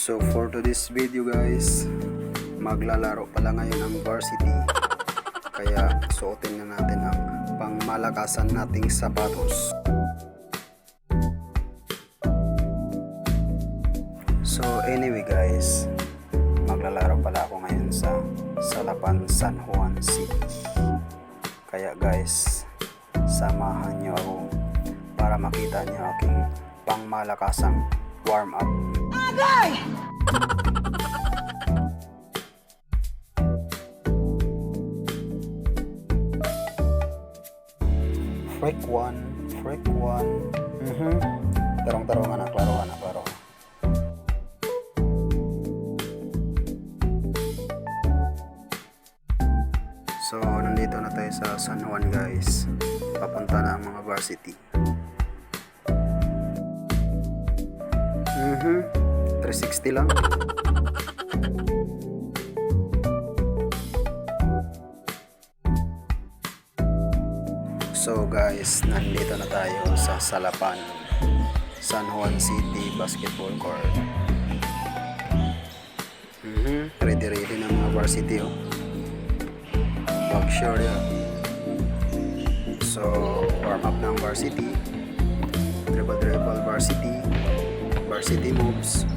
to this video guys, maglalaro pala ngayon ang varsity. Kaya suotin na natin ang pangmalakasan nating sapatos. So anyway guys, maglalaro pala ako ngayon sa Salapan, San Juan City. Kaya guys, samahan niyo ako para makita niyo aking pangmalakasang warm up. Freak one, freak one. Mhm. Tarong-tarong anak, laro anak, laro. So, nandito na tayo sa San Juan guys. Papunta na ang mga varsity. Mhm. 360 lang. So guys, nandito na tayo sa Salapan, San Juan City Basketball Court. Mhm, ready ready na mga varsity oh. Sure yan. So, warm up ng varsity. Dribble dribble varsity. Varsity moves.